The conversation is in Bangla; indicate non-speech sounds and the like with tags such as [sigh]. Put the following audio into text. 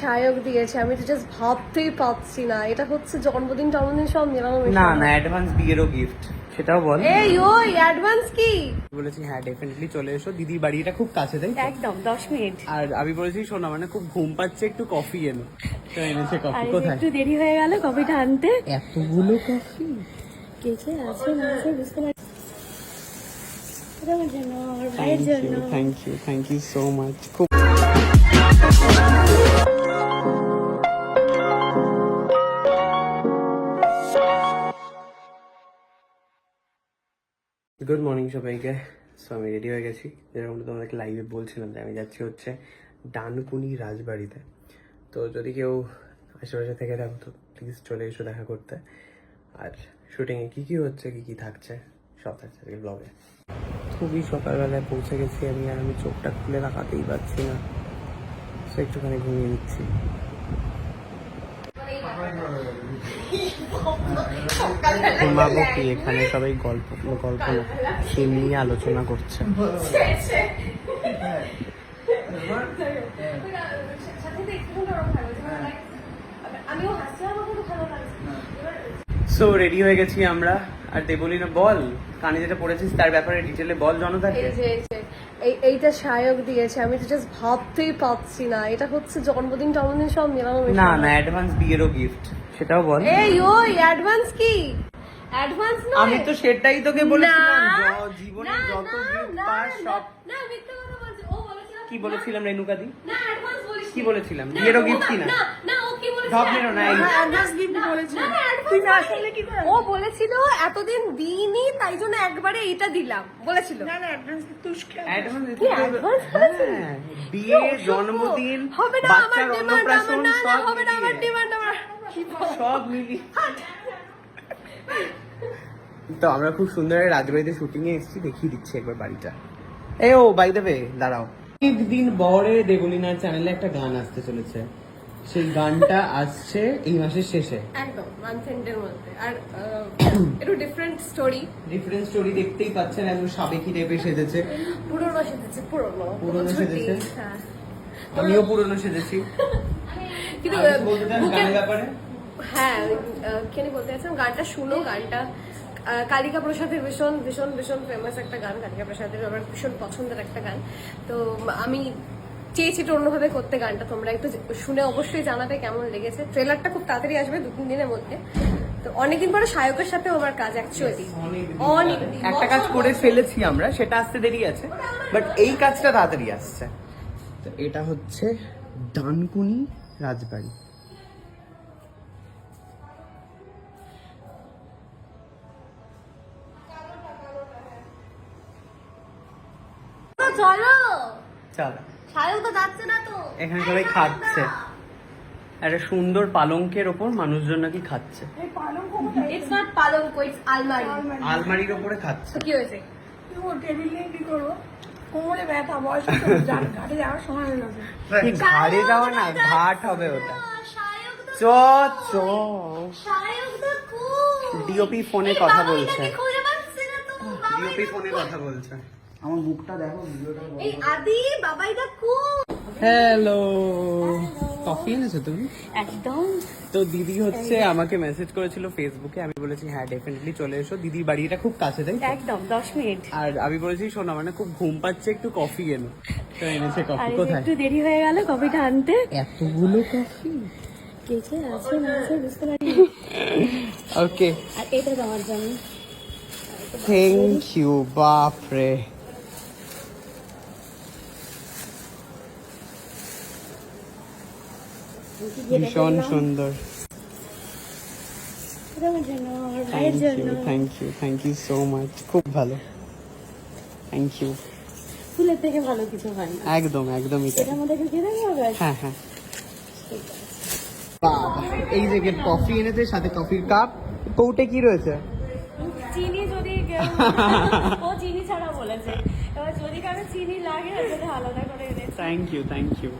সায়ক দিয়েছে আমি তো জাস্ট ভাবতেই পাচ্ছি না। এটা হচ্ছে জন্মদিন জন্মদিন সব মেলানো না না অ্যাডভান্স বিয়েরও গিফট সেটাও বল। এই ওই অ্যাডভান্স কি? বলেছি হ্যাঁ ডেফিনেটলি চলে এসো। দিদির বাড়ি এটা খুব কাছে তাই একদম দশ মিনিট। আর আমি বলেছি শোনা মানে খুব ঘুম পাচ্ছে একটু কফি এনো। তো এনেছে কফি কোথায়? একটু দেরি হয়ে গেল কফিটা আনতে। এতগুলো কফি কে কে আছে না আছে বুঝতে পারছি thank you thank you so much খুব গুড মর্নিং সবাইকে। সো আমি রেডি হয়ে গেছি। যেরকম তোমাদেরকে লাইভে বলছিলাম যে আমি যাচ্ছি হচ্ছে ডানকুনি রাজবাড়িতে। তো যদি কেউ আশেপাশে থেকে থাকো তো প্লিজ চলে এসো দেখা করতে। আর শুটিংয়ে কী কী হচ্ছে, কী কী থাকছে, সব থাকছে আজকে ব্লগে খুবই সকালবেলায় পৌঁছে গেছি আমি আর আমি চোখটা খুলে রাখাতেই পারছি না। সো একটুখানি ঘুমিয়ে নিচ্ছি। ঘুমাবো কি এখানে সবাই গল্প গল্প সে নিয়ে আলোচনা করছে। আমিও হাসছি আমার খুব ভালো লাগছে সো রেডি হয়ে গেছি আমরা। আর দেবলি না বল। কানে যেটা পড়েছিস তার ব্যাপারে ডিটেলে বল জনতাকে। এই যে এই যে এই এইটা সায়ক দিয়েছে আমি তো জাস্ট ভাবতেই পাচ্ছি না। এটা হচ্ছে জন্মদিন জন্মদিন সব মেলানো না না অ্যাডভান্স বিয়েরও গিফট সেটাও বল। এই ওই অ্যাডভান্স কি? অ্যাডভান্স নয়। আমি তো সেটাই তোকে বলেছিলাম না, জীবনে যত না, গিফট পাস সব। না মিথ্যা কথা বলছে। ও বলেছিল কি বলেছিলাম রেনুকাদি না অ্যাডভান্স বলিস কি বলেছিলাম? বিয়েরও গিফট কি না ও কি বলেছিল? না, অ্যাডভান্স গিফট বলেছিল। তুই না আসলে কি ও বলেছিল এতদিন দিইনি তাই জন্য একবারে এটা দিলাম। বলেছিল? হ্যাঁ বিয়ে জন্মদিন হবে না আমার বাচ্চার ডিমান্ড আমার অন্নপ্রাশন না না সব হবে না আমার মিলিয়ে। ডিমান্ড আমার সব মিলিয়ে। তো আমরা খুব সুন্দর রাজবাড়িতে শুটিং এ এসেছি দেখিয়ে দিচ্ছি একবার বাড়িটা। এ ও বাই দেবে দাঁড়াও। দিন বরে দেবলিনার চ্যানেলে একটা গান আসতে চলেছে। সেই গানটা আসছে এই মাসের শেষে। একদম মান্থ এন্ডের মধ্যে। আর একটু ডিফারেন্ট স্টোরি ডিফারেন্ট স্টোরি দেখতেই পাচ্ছেন একদম সাবেকি টাইপের সেজেছে। পুরোনো সেজেছে পুরোনো। পুরোনো সেজেছে? হ্যাঁ। আমিও পুরনো সেজেছি। কিন্তু গানের ব্যাপারে? হ্যাঁ কেন বলতে চাচ্ছিলাম গানটা শুনো গানটা কালিকা প্রসাদের ভীষণ ভীষণ ভীষণ ফেমাস একটা গান কালিকা প্রসাদের আমার ভীষণ পছন্দের একটা গান। তো আমি চেয়েছি একটু অন্যভাবে করতে গানটা তোমরা একটু শুনে অবশ্যই জানাবে কেমন লেগেছে। ট্রেলারটা খুব তাড়াতাড়ি আসবে দু তিন দিনের মধ্যে। তো অনেকদিন পরে সায়কের সাথে আমার কাজ অ্যাকচুয়ালি অনেক একটা কাজ করে ফেলেছি আমরা সেটা আসতে দেরি আছে বাট এই কাজটা তাড়াতাড়ি আসছে। তো এটা হচ্ছে ডানকুনি রাজবাড়ি। চলো। চল। সায়ক তো যাচ্ছে না তো। এখানে সবাই খাচ্ছে। একটা সুন্দর পালঙ্কের ওপর মানুষজন নাকি খাচ্ছে। ইটস নট পালঙ্ক ইটস আলমারি। আলমারির ওপরে খাচ্ছে। কি হয়েছে? ঘাটে ঘাড়ে যাওয়া না হবে ওটা। চ চ। ডিওপি ফোনে কথা বলছে। ডিওপি ফোনে কথা বলছে। আমার মুখটা দেখো ভিডিওটা এই আদি বাবা এটা cool। হ্যালো কফি এনেছো তুমি? একদম। তো দিদি হচ্ছে আমাকে মেসেজ করেছিল ফেসবুকে আমি বলেছি হ্যাঁ ডেফিনেটলি চলে এসো। দিদির বাড়ি এটা খুব কাছে তাই একদম দশ মিনিট। আর আমি বলেছি শোনা মানে খুব ঘুম পাচ্ছে একটু কফি এনো। তো এনেছে কফি কোথায়? একটু দেরি হয়ে গেল কফিটা আনতে। এতগুলো কফি কে কে আছে না আছে বুঝতে পারি ওকে আর এটা তোমার জন্য। থ্যাংক ইউ বাপ ভীষণ সুন্দর। Thank you thank you so much খুব ভালো। থ্যাংক ইউ ফুলের থেকে ভালো কিছু হয় না। একদম একদমই দিয়ে দেবো হ্যাঁ হ্যাঁ। এই যে কফি এনেছে সাথে কফির কাপ কৌটে কি রয়েছে? চিনি যদি [laughs] ও চিনি ছাড়া বলেছে। এবার যদি কারও চিনি লাগে তাহলে আলাদা করে এনেছে। Thank you thank you